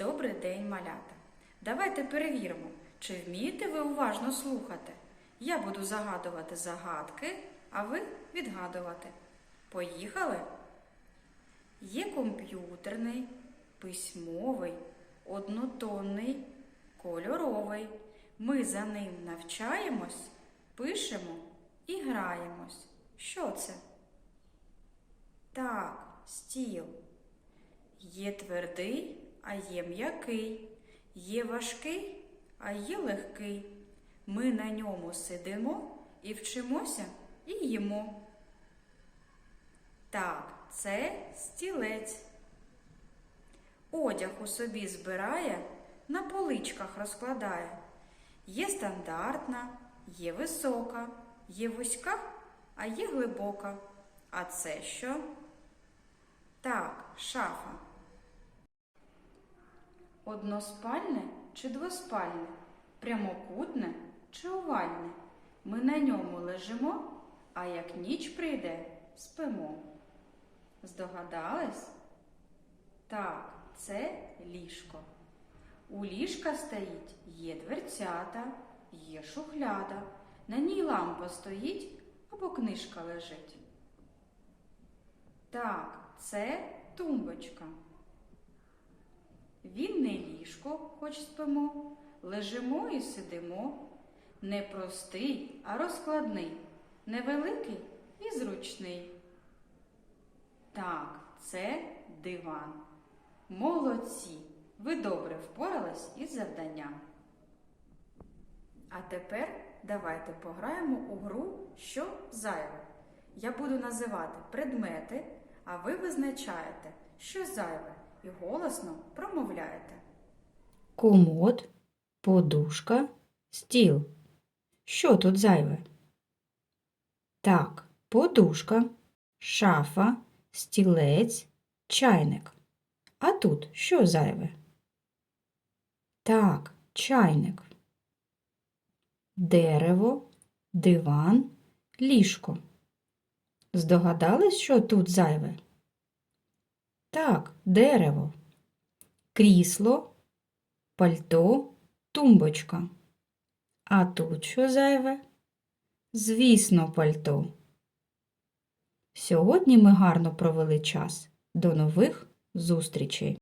Добрий день, малята. Давайте перевіримо, чи вмієте ви уважно слухати. Я буду загадувати загадки, а ви відгадувати. Поїхали? Є комп'ютерний, письмовий, однотонний, кольоровий. Ми за ним навчаємось, пишемо і граємось. Що це? Так, стіл. Є твердий, а є м'який, є важкий, а є легкий. Ми на ньому сидимо і вчимося і їмо. Так, це стілець. Одяг у собі збирає, на поличках розкладає. Є стандартна, є висока, є вузька, а є глибока. А це що? Так, шафа. Односпальне чи двоспальне, прямокутне чи овальне. Ми на ньому лежимо, а як ніч прийде, спимо. Здогадались? Так, це ліжко. У ліжка стоїть є дверцята, є шухляда. На ній лампа стоїть або книжка лежить. Так, це тумбочка. Він не ліжко, хоч спимо, лежимо і сидимо. Не простий, а розкладний, невеликий і зручний. Так, це диван. Молодці! Ви добре впорались із завданням. А тепер давайте пограємо у гру що зайве. Я буду називати предмети, а ви визначаєте, що зайве, і голосно промовляєте. Комод, подушка, стіл. Що тут зайве? Так, подушка, шафа, стілець, чайник. А тут що зайве? Так, чайник. Дерево, диван, ліжко. Здогадались, що тут зайве? Так, дерево. Крісло, пальто, тумбочка. А тут що зайве? Звісно, пальто. Сьогодні ми гарно провели час. До нових зустрічей!